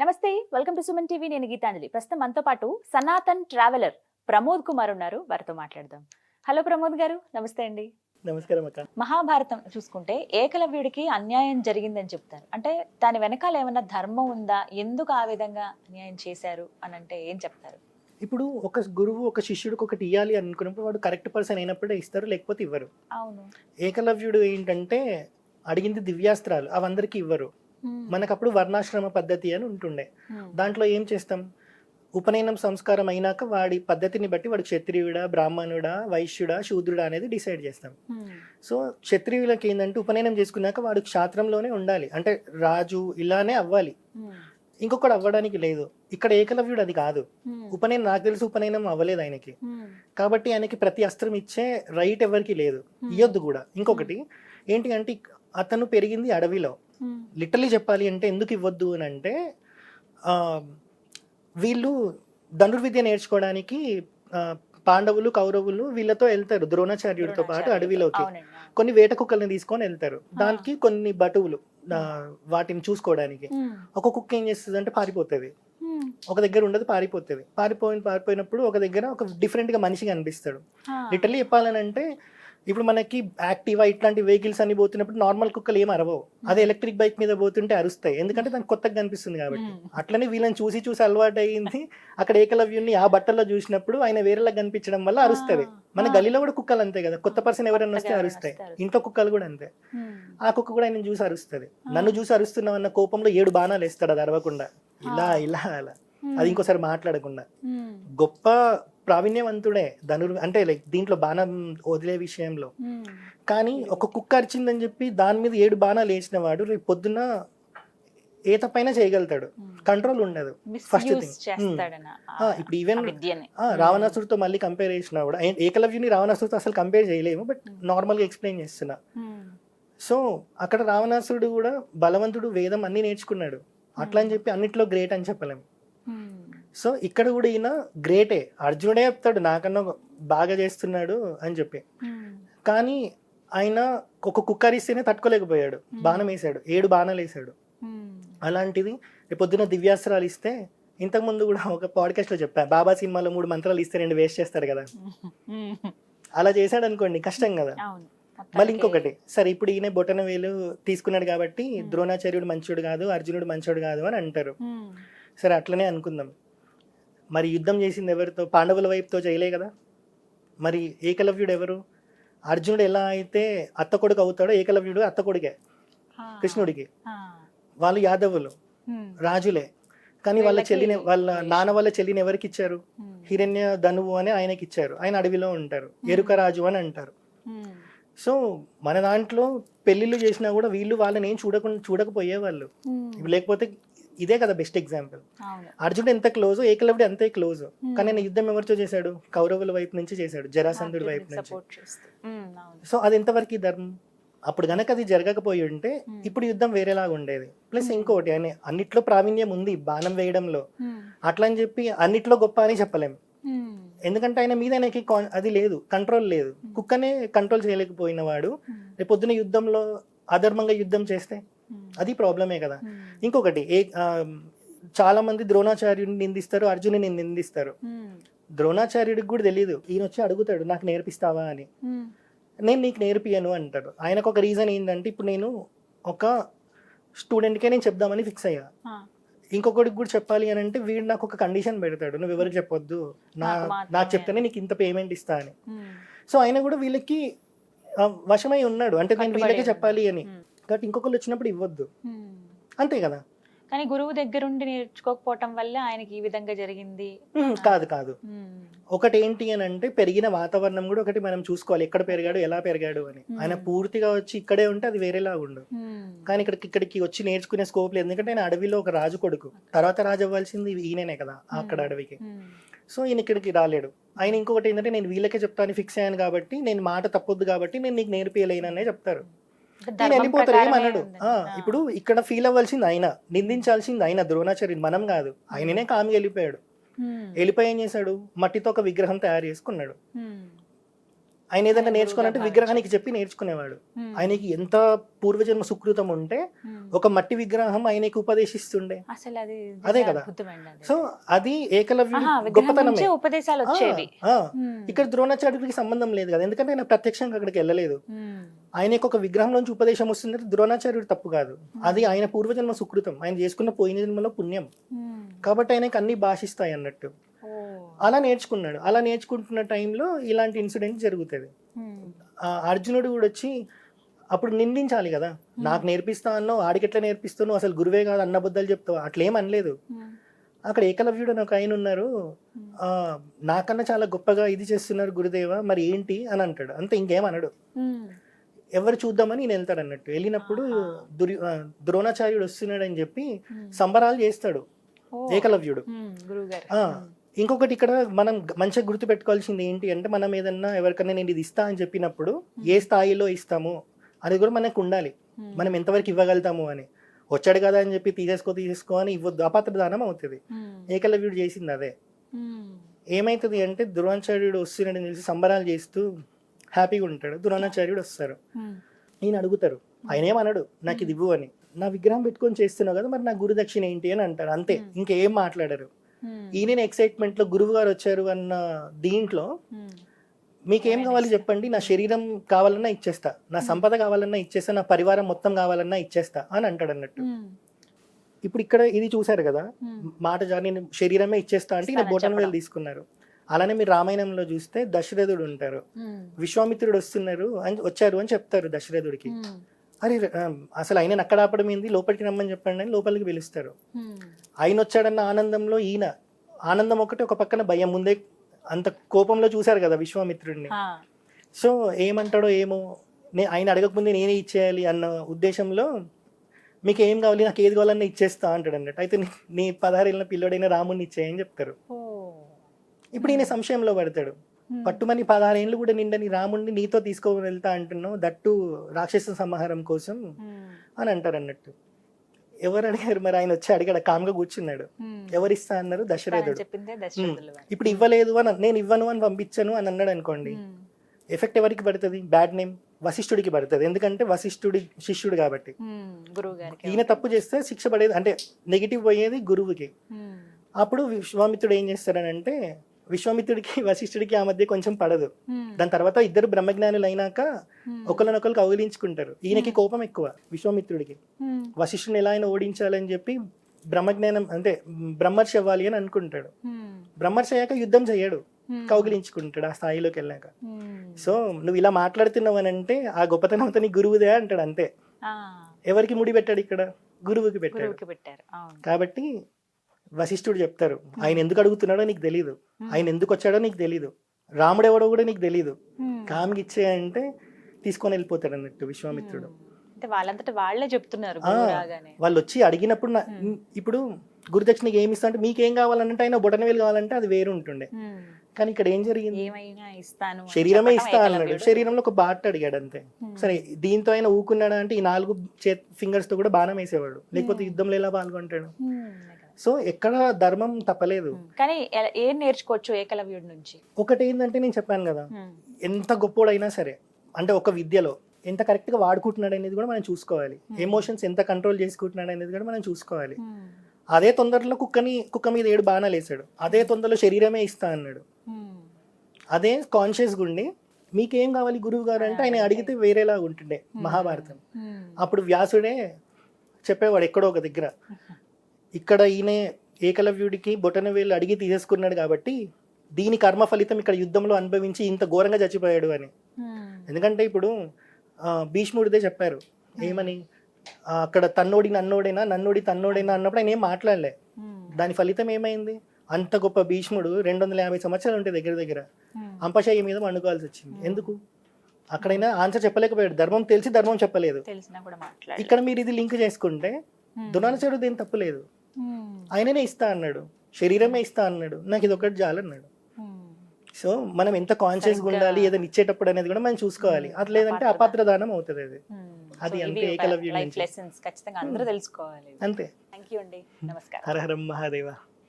నమస్తే welcome to Suman TV. నేను గీతాంజలి. ప్రస్తుతం మనతో పాటు సనాతన్ ట్రావెలర్ ప్రమోద్ కుమార్ ఉన్నారు. వారితో మాట్లాడదాం. హలో ప్రమోద్ గారు నమస్తే అండి. నమస్కారం అక్క. మహాభారతం చూసుకుంటే ఏకలవ్యుడికి అన్యాయం జరిగిందని చెప్తారు. అంటే దాని వెనకాల ఏమైనా ధర్మం ఉందా? ఎందుకు ఆ విధంగా అన్యాయం చేశారు అని అంటే ఏం చెప్తారు? ఇప్పుడు ఒక గురువు ఒక శిష్యుడికి ఒకటి ఇవ్వాలి అనుకున్నప్పుడు వాడు కరెక్ట్ పర్సన్ అయినప్పుడే ఇస్తారు లేకపోతే ఇవ్వరు. అవును. ఏకలవ్యుడు ఏంటంటే అడిగింది దివ్యాస్త్రాలు అవి అందరికీ ఇవ్వరు. మనకు అప్పుడు వర్ణాశ్రమ పద్ధతి అని ఉంటుండే. దాంట్లో ఏం చేస్తాం? ఉపనయనం సంస్కారం అయినాక వాడి పద్ధతిని బట్టి వాడు క్షత్రియుడా బ్రాహ్మణుడా వైశ్యుడా శూద్రుడా అనేది డిసైడ్ చేస్తాం. సో క్షత్రియులకి ఏంటంటే ఉపనయనం చేసుకున్నాక వాడు క్షాత్రంలోనే ఉండాలి. అంటే రాజు ఇలానే అవ్వాలి. ఇంకొకటి అవ్వడానికి లేదు. ఇక్కడ ఏకలవ్యుడు అది కాదు. ఉపనయనం నాకు తెలిసి ఉపనయనం అవ్వలేదు ఆయనకి. కాబట్టి ఆయనకి ప్రతి అస్త్రం ఇచ్చే రైట్ ఎవరికి లేదు. ఇవ్వద్దు కూడా. ఇంకొకటి ఏంటి అంటే అతను పెరిగింది అడవిలో. లిటరలీ చెప్పాలి అంటే ఎందుకు ఇవ్వద్దు అని అంటే వీళ్ళు ధనుర్విద్య నేర్చుకోవడానికి పాండవులు కౌరవులు వీళ్ళతో వెళ్తారు ద్రోణాచార్యుడితో పాటు అడవిలోకి. కొన్ని వేట కుక్కల్ని తీసుకొని వెళ్తారు. దానికి కొన్ని బటువులు వాటిని చూసుకోవడానికి. ఒక కుక్క ఏం చేస్తుంది అంటే పారిపోతుంది ఒక దగ్గర ఉండదు పారిపోతుంది. పారిపోయిన పారిపోయినప్పుడు ఒక దగ్గర ఒక డిఫరెంట్గా మనిషి కనిపిస్తాడు. లిటరలీ చెప్పాలని అంటే ఇప్పుడు మనకి యాక్టివా ఇట్లాంటి వెహికల్స్ అన్ని పోతున్నప్పుడు నార్మల్ కుక్కలు ఏం అరవవు. అదే ఎలక్ట్రిక్ బైక్ మీద పోతుంటే అరుస్తాయి. ఎందుకంటే దానికి కొత్తగా కనిపిస్తుంది కాబట్టి. అట్లనే వీళ్ళని చూసి చూసి అలవాటు అయ్యింది అక్కడ ఏకలవ్యుని ఆ బట్టల్లో చూసినప్పుడు ఆయన వేరేలా కనిపించడం వల్ల అరుస్తుంది మన గలీలో కూడా కుక్కలు అంతే కదా. కొత్త పర్సన్ ఎవరైనా వస్తే అరుస్తాయి. ఇంట్లో కుక్కలు కూడా అంతే. ఆ కుక్క కూడా ఆయన చూసి అరుస్తుంది. నన్ను చూసి అరుస్తున్నావు అన్న కోపంలో ఏడు బాణాలు వేస్తాడు అది అరవకుండా. ఇలా ఇలా అలా. అది ఇంకోసారి మాట్లాడకుండా. గొప్ప ప్రావీణ్యవంతుడే ధనుర్ అంటే లైక్ దీంట్లో బాణం వదిలే విషయంలో. కానీ ఒక కుక్క అరిచిందని చెప్పి దాని మీద ఏడు బాణాలు వేసిన వాడు రేపు పొద్దున్న ఏ తప్పైనా చేయగలుగుతాడు. కంట్రోల్ ఉండదు. ఫస్ట్ మిస్యూజ్ థింగ్ ఇప్పుడు ఈవెన్ రావణాసుడితో మళ్ళీ కంపేర్ చేసినా కూడా ఏకలవ్యుని రావణాసుడితో అసలు కంపేర్ చేయలేము బట్ నార్మల్గా ఎక్స్ప్లెయిన్ చేస్తున్నా. సో అక్కడ రావణాసురుడు కూడా బలవంతుడు వేదం అన్ని నేర్చుకున్నాడు. అట్లా అని చెప్పి అన్నిట్లో గ్రేట్ అని చెప్పలేము సో ఇక్కడ కూడా ఈయన గ్రేటే. అర్జునుడే చెప్తాడు నాకన్నా బాగా చేస్తున్నాడు అని చెప్పి. కానీ ఆయన ఒక కుక్కరిస్తేనే తట్టుకోలేకపోయాడు. బాణం వేసాడు ఏడు బాణాలు వేసాడు అలాంటిది రేపు పొద్దున దివ్యాస్త్రాలు ఇస్తే ఇంతకుముందు కూడా ఒక పాడ్కాస్ట్లో చెప్పా బాబా సినిమాలో మూడు మంత్రాలు ఇస్తే రెండు వేస్ట్ చేస్తాడు కదా. అలా చేశాడు అనుకోండి కష్టం కదా. మళ్ళీ ఇంకొకటి సరే ఇప్పుడు ఈయన బొటన వేలు తీసుకున్నాడు కాబట్టి ద్రోణాచార్యుడు మంచోడు కాదు అర్జునుడు మంచోడు కాదు అని అంటారు. సరే అట్లనే అనుకుందాం. మరి యుద్ధం చేసింది ఎవరితో? పాండవుల వైపుతో చేయలే కదా. మరి ఏకలవ్యుడు ఎవరు? అర్జునుడు ఎలా అయితే అత్త కొడుకు అవుతాడో ఏకలవ్యుడు అత్త కొడుకే. కృష్ణుడికి. వాళ్ళు యాదవులు రాజులే. కానీ వాళ్ళ చెల్లిని వాళ్ళ. నాన్న వాళ్ళ చెల్లిని ఎవరికి ఇచ్చారు? హిరణ్య ధనువు అని ఆయనకి ఇచ్చారు. ఆయన అడవిలో ఉంటారు. ఎరుక రాజు అని అంటారు. సో మన దాంట్లో పెళ్ళిళ్ళు చేసినా కూడా వీళ్ళు వాళ్ళని ఏం చూడకుండా చూడకపోయేవాళ్ళు. లేకపోతే ఇదే కదా బెస్ట్ ఎగ్జాంపుల్ అర్జునుడు ఎంత క్లోజ్ ఏకలవ్యుడు అంతే క్లోజ్ కానీ ఆయన యుద్ధం ఎవరితో చేశాడు? కౌరవుల వైపు నుంచి చేశాడు జరాసంధుడి వైపు నుంచి. సో అది ఎంతవరకు ధర్మం? అప్పుడు గనక అది జరగకపోయి ఉంటే. ఇప్పుడు యుద్ధం వేరేలాగా ఉండేది. ప్లస్ ఇంకోటి ఆయన అన్నిట్లో ప్రావీణ్యం ఉంది బాణం వేయడంలో. అట్లా అని చెప్పి అన్నిట్లో గొప్ప అని చెప్పలేం. ఉమ్, ఎందుకంటే ఆయన మీద ఆయనకి అది లేదు కంట్రోల్ లేదు. కుక్కనే కంట్రోల్ చేయలేకపోయిన వాడు పొద్దున యుద్ధంలో అధర్మంగా యుద్ధం చేస్తే అది ప్రాబ్లమే కదా. ఇంకొకటి ఏ చాలా మంది ద్రోణాచార్యుడిని నిందిస్తారు అర్జునుని నిందిస్తారు. ద్రోణాచార్యుడికి కూడా తెలియదు ఈయన వచ్చి అడుగుతాడు నాకు నేర్పిస్తావా? అని. నేను నీకు నేర్పియను అంటాడు. ఆయనకు ఒక రీజన్ ఏంటంటే ఇప్పుడు నేను ఒక స్టూడెంట్కే నేను చెప్దామని ఫిక్స్ అయ్యా. ఇంకొకటికి కూడా చెప్పాలి అని అంటే వీడు నాకు ఒక కండిషన్ పెడతాడు. నువ్వు ఎవరికి చెప్పొద్దు? నా నాకు చెప్తేనే నీకు ఇంత పేమెంట్ ఇస్తా అని. సో ఆయన కూడా వీళ్ళకి వశమై ఉన్నాడు. అంటే నేను వీళ్ళకే. చెప్పాలి అని. కాబట్టి ఇంకొకరు వచ్చినప్పుడు ఇవ్వద్దు. అంతే కదా? కానీ గురువు దగ్గరుండి నేర్చుకోకపోవటం వల్ల ఆయనకి ఈ విధంగా జరిగింది. కాదు కాదు. ఒకటి ఏంటి అని అంటే పెరిగిన వాతావరణం కూడా ఒకటి మనం చూసుకోవాలి. ఎక్కడ పెరిగాడు ఎలా పెరిగాడు అని. ఆయన పూర్తిగా వచ్చి ఇక్కడే ఉంటే అది వేరేలా ఉండు కానీ ఇక్కడికి ఇక్కడికి వచ్చి నేర్చుకునే స్కోప్ లేదు. ఎందుకంటే ఆయన అడవిలో ఒక రాజు కొడుకు. తర్వాత రాజు అవ్వాల్సింది ఈయననే కదా అక్కడ. అడవికి. సో ఈయన ఇక్కడికి రాలేడు. ఆయన ఇంకొకటి ఏంటంటే నేను వీళ్ళకే చెప్తాను ఫిక్స్ అయ్యాను కాబట్టి నేను మాట తప్పొద్దు కాబట్టి నేను నీకు నేర్పియలేననే చెప్తారు. నేను వెళ్ళిపోతారు ఏమన్నాడు ఇప్పుడు ఇక్కడ ఫీల్ అవ్వాల్సింది ఆయన. నిందించాల్సింది ఆయన ద్రోణాచార్యుడు. మనం కాదు. ఆయననే కామి వెళ్ళిపోయాడు. ఉమ్, వెళ్ళిపోయి ఏం చేశాడు? మట్టితో ఒక విగ్రహం తయారు చేసుకున్నాడు. ఉమ్, ఆయన ఏదైనా నేర్చుకోవాలంటే విగ్రహానికి చెప్పి నేర్చుకునేవాడు. ఆయనకి ఎంత పూర్వజన్మ సుకృతం ఉంటే. ఒక మట్టి విగ్రహం ఆయనకి ఉపదేశిస్తుండే అసలు అది కదా. సో అది విగ్రహం గొప్పతనమే ఉపదేశాలు వచ్చేవి. ఇక్కడ ద్రోణాచార్యుడికి సంబంధం లేదు కదా ఎందుకంటే ఆయన ప్రత్యక్షంగా అక్కడికి వెళ్ళలేదు. ఆయనకు ఒక విగ్రహం నుంచి ఉపదేశం వస్తుంది ద్రోణాచార్యుడు తప్పు కాదు అది ఆయన పూర్వజన్మ సుకృతం ఆయన చేసుకున్న పోయిన జన్మలో పుణ్యం. కాబట్టి ఆయనకి అన్ని భాషిస్తాయి అన్నట్టు. అలా నేర్చుకున్నాడు. అలా నేర్చుకుంటున్న టైంలో ఇలాంటి ఇన్సిడెంట్ జరుగుతుంది. ఆ అర్జునుడు కూడా వచ్చి అప్పుడు నిందించాలి కదా. నాకు నేర్పిస్తా అన్నావు ఆడికి ఎట్లా నేర్పిస్తావు అసలు గురువే కాదు అన్నబద్దాలు చెప్తావు. అట్లేం అనలేదు. అక్కడ ఏకలవ్యుడు అని ఒక ఆయన ఉన్నారు. నాకన్నా చాలా గొప్పగా ఇది చేస్తున్నారు గురుదేవ మరి ఏంటి అని అంటాడు. అంతే ఇంకేం అనడు. ఎవరు చూద్దామని నేను వెళ్తాడు అన్నట్టు. వెళ్ళినప్పుడు ఆ, ద్రోణాచార్యుడు వస్తున్నాడు అని చెప్పి. సంబరాలు చేస్తాడు. ఏకలవ్యుడు. ఇంకొకటి ఇక్కడ మనం మంచిగా గుర్తు పెట్టుకోవాల్సింది ఏంటి అంటే మనం ఏదన్నా ఎవరికైనా నేను ఇది ఇస్తా అని చెప్పినప్పుడు ఏ స్థాయిలో ఇస్తామో అది కూడా మనకు ఉండాలి. మనం ఎంతవరకు ఇవ్వగలుగుతాము అని. వచ్చాడు కదా అని చెప్పి తీసేసుకో తీసేసుకో అని ఇవ్వద్దు. అపాత్ర దానం అవుతుంది. ఏకలవ్యుడు చేసింది అదే. ఏమైతుంది అంటే ద్రోణాచార్యుడు వస్తున్నాడని తెలిసి సంబరాలు చేస్తూ హ్యాపీగా ఉంటాడు. ద్రోణాచార్యుడు వస్తారు. నేను అడుగుతారు. ఆయన ఏమనడు? నాకు ఇది ఇవ్వు అని. నా విగ్రహం పెట్టుకొని చేస్తున్నావు కదా మరి నా గురుదక్షిణ ఏంటి? అని అంటారు. అంతే. ఇంకేం మాట్లాడరు. ఈయన ఎక్సైట్మెంట్లో గురువు గారు వచ్చారు అన్న దీంట్లో Hmm. మీకేం కావాలి చెప్పండి నా శరీరం కావాలన్నా ఇచ్చేస్తా నా సంపద కావాలన్నా ఇచ్చేస్తా నా పరివారం మొత్తం కావాలన్నా ఇచ్చేస్తా అని అంటాడు అన్నట్టు Hmm. ఇప్పుడు ఇక్కడ ఇది చూసారు కదా Hmm. మాట జారి నేను శరీరమే ఇచ్చేస్తా అంటే ఈయన బొటన వేలు. తీసుకున్నారు అలానే మీరు రామాయణంలో చూస్తే దశరథుడు ఉంటారు Hmm. విశ్వామిత్రుడు వస్తున్నారు అని వచ్చారు అని చెప్తారు దశరథుడికి Hmm. అరే అసలు ఆయన అక్కడ ఆపడం ఏంది లోపలికి రమ్మని చెప్పండి అని లోపలికి పిలుస్తారు. ఆయన వచ్చాడన్న ఆనందంలో ఈయన ఆనందం ఒకటి ఒక పక్కన భయం ముందే అంత కోపంలో చూశారు కదా విశ్వామిత్రుడిని. సో ఏమంటాడో ఏమో నే ఆయన అడగకముందే నేనే ఇచ్చేయాలి అన్న ఉద్దేశంలో మీకు ఏం కావాలి నాకు ఏది కావాలన్నా ఇచ్చేస్తా అంటాడు అన్నట్టు అయితే నీ- నీ పదహారేళ్ళ పిల్లోడైన రాముడిని ఇచ్చేయని చెప్తారు. ఇప్పుడు ఈయన సంశయంలో పడతాడు. పట్టుమని పదహారేళ్ళు కూడా నిండని రాముడిని నీతో తీసుకొని వెళ్తా అంటున్నావు దట్టు రాక్షస సంహారం కోసం Hmm. అని అంటారు అన్నట్టు ఎవరు అడిగారు మరి ఆయన వచ్చి అడిగాడు కామ్గా కూర్చున్నాడు Hmm. ఎవరిస్తా అన్నారు దశరథుడు. ఇప్పుడు ఇవ్వలేదు అని నేను ఇవ్వను అని పంపించాను అని అన్నాడు అనుకోండి Hmm. ఎఫెక్ట్ ఎవరికి పడుతుంది బ్యాడ్ నేమ్ వశిష్ఠుడికి పడుతుంది ఎందుకంటే వశిష్ఠుడి శిష్యుడు కాబట్టి Hmm. ఈయన తప్పు చేస్తే శిక్ష పడేది అంటే నెగిటివ్ పోయేది గురువుకి Hmm. అప్పుడు విశ్వామిత్రుడు ఏం చేస్తాడనంటే విశ్వామిత్రుడికి వశిష్ఠుడికి ఆ మధ్య కొంచెం పడదు. దాని తర్వాత ఇద్దరు బ్రహ్మజ్ఞానులు అయినాక. ఒకరినొకరు కౌగిలించుకుంటారు ఈయనకి కోపం ఎక్కువ విశ్వామిత్రుడికి. వశిష్ఠుని ఎలా అయినా ఓడించాలని చెప్పి బ్రహ్మజ్ఞానం అంటే బ్రహ్మర్షి అవ్వాలి అని అనుకుంటాడు. బ్రహ్మర్షి అయ్యాక యుద్ధం చేయడు. కౌగిలించుకుంటాడు ఆ స్థాయిలోకి వెళ్ళాక. సో నువ్వు ఇలా మాట్లాడుతున్నావు అని అంటే ఆ గొప్పతనం అంతా నీ గురువుదే అంటాడు అంతే. ఎవరికి ముడి పెట్టాడు ఇక్కడ గురువుకి పెట్టాడు కాబట్టి వశిష్ఠుడు చెప్తారు ఆయన ఎందుకు అడుగుతున్నాడో నీకు తెలియదు ఆయన ఎందుకు వచ్చాడో నీకు తెలియదు రాముడు ఎవడో కూడా నీకు తెలియదు. కామికి ఇచ్చేయంటే తీసుకొని వెళ్ళిపోతాడు అన్నట్టు విశ్వామిత్రుడు. అంటే వాళ్ళంతట వాళ్ళే చెప్తున్నారు వాళ్ళు వచ్చి అడిగినప్పుడు ఇప్పుడు గురుదక్షిణకి ఏమి ఇస్తా అంటే మీకేం కావాలంటే ఆయన బొటనవేలు కావాలంటే అది వేరు ఉంటుండే. కానీ ఇక్కడ ఏం జరిగింది? ఇస్తాను శరీరమే ఇస్తా అన్నాడు. శరీరంలో ఒక బాట్ అడిగాడు అంతే. సరే దీంతో అయినా ఊకున్నాడా అంటే ఈ నాలుగు ఫింగర్స్తో కూడా బాణం వేసేవాడు. లేకపోతే యుద్ధంలో ఎలా పాల్గొంటాడు. సో ఎక్కడ ధర్మం తప్పలేదు. కానీ ఏం నేర్చుకోవచ్చు ఏకలవ్యుడి నుంచి? ఒకటి ఏంటంటే నేను చెప్పాను కదా. ఎంత గొప్పోడైనా సరే అంటే ఒక విద్యలో ఎంత కరెక్ట్గా వాడుకుంటున్నాడు అనేది కూడా మనం చూసుకోవాలి. ఎమోషన్స్ ఎంత కంట్రోల్ చేసుకుంటున్నాడు అనేది కూడా మనం చూసుకోవాలి. అదే తొందరలో కుక్కని కుక్క మీద ఏడు బాణాలు వేసాడు. అదే తొందరలో శరీరమే ఇస్తా అన్నాడు. అదే కాన్షియస్ గుండి. మీకేం కావాలి గురువు గారు అంటే ఆయన అడిగితే వేరేలా ఉంటుండే మహాభారతం. అప్పుడు వ్యాసుడే చెప్పేవాడు ఎక్కడో ఒక దగ్గర. ఇక్కడ ఈయన ఏకలవ్యుడికి బొటన వేలు అడిగి తీసేసుకున్నాడు కాబట్టి దీని కర్మ ఫలితం ఇక్కడ యుద్ధంలో అనుభవించి ఇంత ఘోరంగా చచ్చిపోయాడు అని. Hmm. ఎందుకంటే ఇప్పుడు భీష్ముడిదే చెప్పారు. ఏమని? ఆ, అక్కడ తన్నోడి నన్నోడైనా? నన్నోడి తన్నోడైనా అన్నప్పుడు ఆయన ఏం మాట్లాడలే. Hmm. దాని ఫలితం ఏమైంది? అంత గొప్ప భీష్ముడు రెండు వందల యాభై సంవత్సరాలు ఉంటే దగ్గర దగ్గర Hmm. అంపశయ్య మీద వండుకోవాల్సి వచ్చింది. ఎందుకు? అక్కడైనా ఆన్సర్ చెప్పలేకపోయాడు. ధర్మం తెలిసి ధర్మం చెప్పలేదు. ఇక్కడ మీరు ఇది లింక్ చేసుకుంటే దునాలచాడు దేని తప్పులేదు ఆయననే ఇస్తా అన్నాడు. శరీరమే ఇస్తా అన్నాడు. నాకు ఇది ఒకటి చాలన్నాడు సో మనం ఎంత కాన్షియస్ ఉండాలి ఏదైనా ఇచ్చేటప్పుడు అనేది కూడా మనం చూసుకోవాలి. అది లేదంటే అపాత్ర దానం అవుతుంది అది. అది అంతే ఖచ్చితంగా అందరూ తెలుసుకోవాలి. అంతే. థ్యాంక్ యూ అండి. నమస్కారం. హర హరం మహాదేవ.